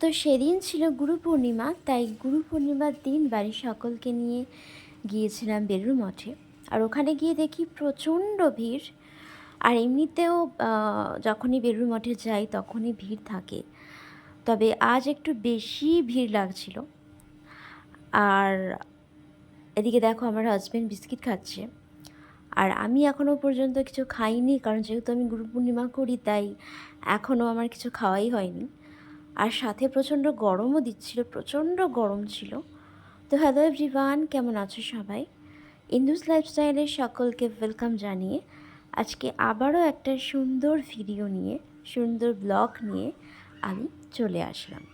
তো সেদিন ছিল গুরু পূর্ণিমা, তাই গুরু পূর্ণিমার দিন বাড়ির সকলকে নিয়ে গিয়েছিলাম বেলুর মঠে। আর ওখানে গিয়ে দেখি প্রচণ্ড ভিড়, আর এমনিতেও যখনই বেলুর মঠে যাই তখনই ভিড় থাকে। তবে আজ একটু বেশি ভিড় লাগছিল। আর এদিকে দেখো আমার হাজব্যান্ড বিস্কিট খাচ্ছে। আর আমি এখনও পর্যন্ত কিছু খাইনি, কারণ যেহেতু আমি গুরু পূর্ণিমা করি, তাই এখনও আমার কিছু খাওয়াই হয়নি। আর সাথে প্রচণ্ড গরমও দিচ্ছিল, প্রচণ্ড গরম ছিল। তো হ্যালো এভরিওয়ান কেমন আছো সবাই? ইন্দুস লাইফস্টাইলের সকলকে ওয়েলকাম জানিয়ে আজকে আবারও একটা সুন্দর ভিডিও নিয়ে, সুন্দর ব্লগ নিয়ে আমি চলে আসলাম।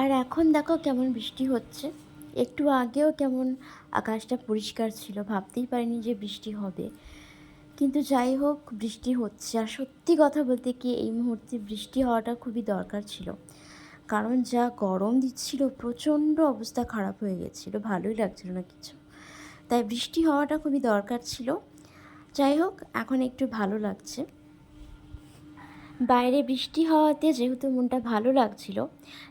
আর এখন দেখো কেমন বৃষ্টি হচ্ছে। একটু আগেও কেমন আকাশটা পরিষ্কার ছিল, ভাবতেই পারিনি যে বৃষ্টি হবে। কিন্তু যাই হোক, বৃষ্টি হচ্ছে। আর সত্যি কথা বলতে কি, এই মুহূর্তে বৃষ্টি হওয়াটা খুবই দরকার ছিল। কারণ যা গরম দিচ্ছিল, প্রচণ্ড অবস্থা খারাপ হয়ে গেছিল। ভালোই লাগছিল না কিছু। তাই বৃষ্টি হওয়াটা খুবই দরকার ছিল। যাই হোক, এখন একটু ভালো লাগছে। বাইরে বৃষ্টি হওয়াতে যেহেতু মনটা ভালো লাগছিল,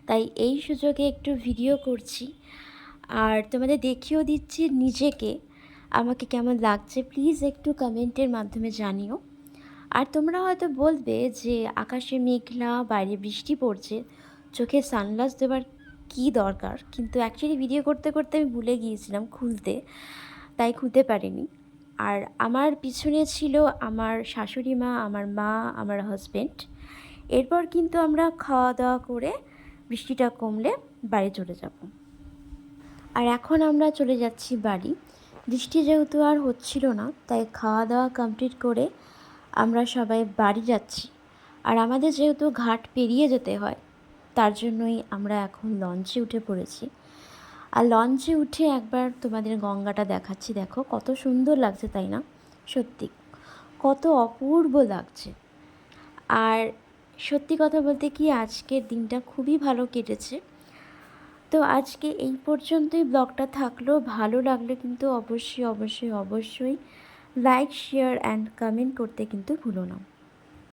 তাই এই সুযোগে একটু ভিডিও করছি। আর তোমাদের দেখিয়েও দিচ্ছি নিজেকে। আমাকে কেমন লাগছে প্লিজ একটু কমেন্টের মাধ্যমে জানিও। আর তোমরা হয়তো বলবে যে আকাশে মেঘলা বাইরে বৃষ্টি পড়ছে, চোখে সানগ্লাস দেওয়ার কী দরকার? কিন্তু অ্যাকচুয়ালি ভিডিও করতে করতে আমি ভুলে গিয়েছিলাম খুলতে, তাই খুলতে পারিনি। আর আমার পিছনে ছিল আমার শাশুড়ি মা, আমার মা, আমার হাজব্যান্ড এরপর কিন্তু আমরা খাওয়া দাওয়া করে বৃষ্টিটা কমলে বাড়ি চলে যাব। আর এখন আমরা চলে যাচ্ছি বাড়ি। বৃষ্টি যেহেতু আর হচ্ছিল না, তাই খাওয়া দাওয়া কমপ্লিট করে আমরা সবাই বাড়ি যাচ্ছি। আর আমাদের যেহেতু ঘাট পেরিয়ে যেতে হয়, তার জন্যই আমরা এখন লঞ্চে উঠে পড়েছি। আর লঞ্চে উঠে একবার তোমাদের গঙ্গাটা দেখাচ্ছি, দেখো কত সুন্দর লাগছে তাই না? সত্যি, কত অপূর্ব লাগছে। আর সত্যি কথা বলতে কি, আজকের দিনটা খুবই ভালো কেটেছে। তো আজকে এই পর্যন্তই। ব্লগটা থাকল, ভালো লাগলে কিন্তু অবশ্যই অবশ্যই অবশ্যই লাইক শেয়ার অ্যান্ড কমেন্ট করতে কিন্তু ভুলো না।